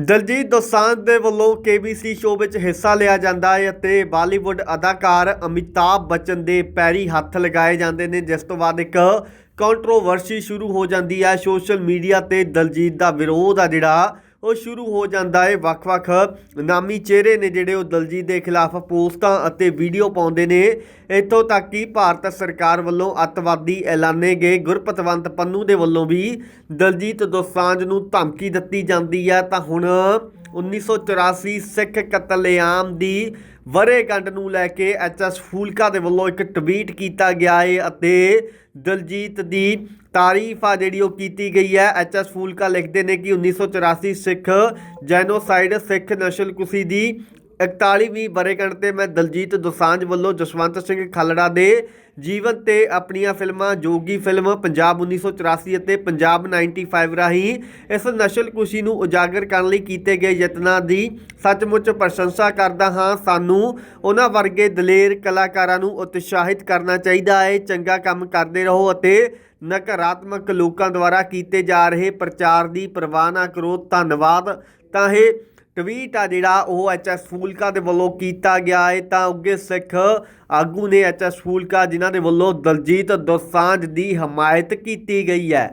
ਦਲਜੀਤ ਦੋਸਾਂਝ ਦੇ ਵੱਲੋਂ KBC show ਵਿੱਚ ਹਿੱਸਾ ਲਿਆ ਜਾਂਦਾ ਹੈ ਅਤੇ ਬਾਲੀਵੁੱਡ ਅਦਾਕਾਰ ਅਮਿਤਾਭ ਬੱਚਨ ਦੇ ਪੈਰੀ ਹੱਥ ਲਗਾਏ ਜਾਂਦੇ ਨੇ, ਜਿਸ ਤੋਂ ਬਾਅਦ ਇੱਕ ਕੰਟਰੋਵਰਸੀ ਸ਼ੁਰੂ ਹੋ ਜਾਂਦੀ ਹੈ। ਸੋਸ਼ਲ ਮੀਡੀਆ ਤੇ ਦਲਜੀਤ ਦਾ ਵਿਰੋਧ ਆ ਜਿਹੜਾ ਉਹ ਸ਼ੁਰੂ ਹੋ ਜਾਂਦਾ ਹੈ ਵੱਖ-ਵੱਖ। ਨਾਮੀ ਚਿਹਰੇ ਨੇ ਜਿਹੜੇ ਉਹ ਦਲਜੀਤ ਦੇ ਖਿਲਾਫ ਪੋਸਟਾਂ ਅਤੇ ਵੀਡੀਓ ਪਾਉਂਦੇ ਨੇ। ਇੱਥੋਂ ਤੱਕ ਕਿ ਭਾਰਤ ਸਰਕਾਰ ਵੱਲੋਂ ਅੱਤਵਾਦੀ ਐਲਾਨੇ ਗਏ ਗੁਰਪਤਵੰਤ ਪੰਨੂ ਦੇ ਵੱਲੋਂ ਵੀ ਦਲਜੀਤ ਦੋਸਾਂਝ ਨੂੰ ਧਮਕੀ ਦਿੱਤੀ ਜਾਂਦੀ ਹੈ ਤਾਂ ਹੁਣ 1984 ਸਿੱਖ ਕਤਲੇਆਮ ਦੀ ਵਰੇਗੰਢ ਨੂੰ ਲੈ ਕੇ ਐਚਐਸ ਫੂਲਕਾ ਦੇ ਵੱਲੋਂ ਇੱਕ ਟਵੀਟ ਕੀਤਾ ਗਿਆ ਹੈ ਅਤੇ ਦਲਜੀਤ ਦੀ ਤਾਰੀਫ ਆ ਜਿਹੜੀ ਉਹ ਕੀਤੀ ਗਈ ਹੈ। ਐਚਐਸ ਫੂਲਕਾ ਲਿਖਦੇ ਨੇ ਕਿ 1984 ਸਿੱਖ ਜੈਨੋਸਾਈਡ ਸਿੱਖ ਨਸਲਕੁਸ਼ੀ ਦੀ 41ਵੀਂ ਵਰ੍ਹੇਗੰਢ ਤੇ ਮੈਂ ਦਲਜੀਤ ਦੋਸਾਂਝ ਵੱਲੋਂ ਜਸਵੰਤ ਸਿੰਘ ਖਾਲੜਾ ਦੇ ਜੀਵਨ ਤੇ ਆਪਣੀਆਂ ਫਿਲਮਾਂ, ਜੋਗੀ ਫਿਲਮ, ਪੰਜਾਬ 1984 ਅਤੇ ਪੰਜਾਬ 95 ਰਾਹੀਂ ਇਸ ਨਸਲਕੁਸ਼ੀ ਨੂੰ ਉਜਾਗਰ ਕਰਨ ਲਈ ਕੀਤੇ ਗਏ ਯਤਨਾਂ ਦੀ ਸੱਚਮੁੱਚ ਪ੍ਰਸ਼ੰਸਾ ਕਰਦਾ ਹਾਂ। ਸਾਨੂੰ ਉਹਨਾਂ ਵਰਗੇ ਦਲੇਰ ਕਲਾਕਾਰਾਂ ਨੂੰ ਉਤਸ਼ਾਹਿਤ ਕਰਨਾ ਚਾਹੀਦਾ ਹੈ। ਚੰਗਾ ਕੰਮ ਕਰਦੇ ਰਹੋ ਅਤੇ ਨਕਾਰਾਤਮਕ ਲੋਕਾਂ ਦੁਆਰਾ ਕੀਤੇ ਜਾ ਰਹੇ ਪ੍ਰਚਾਰ ਦੀ ਪਰਵਾਹ ਨਾ ਕਰੋ। ਧੰਨਵਾਦ। ਤਾਂ ਇਹ ਟਵੀਟ ਆ ਜਿਹੜਾ ਉਹ ਐਚਐਸ ਫੂਲਕਾ ਦੇ ਵੱਲੋਂ ਕੀਤਾ ਗਿਆ ਹੈ ਤਾਂ ਉੱਗੇ ਸਿੱਖ ਆਗੂ ਨੇ ਐਚਐਸ ਫੂਲਕਾ ਜਿਨ੍ਹਾਂ ਦੇ ਵੱਲੋਂ ਦਲਜੀਤ ਦੋਸਾਂਝ ਦੀ ਹਮਾਇਤ ਕੀਤੀ ਗਈ ਹੈ।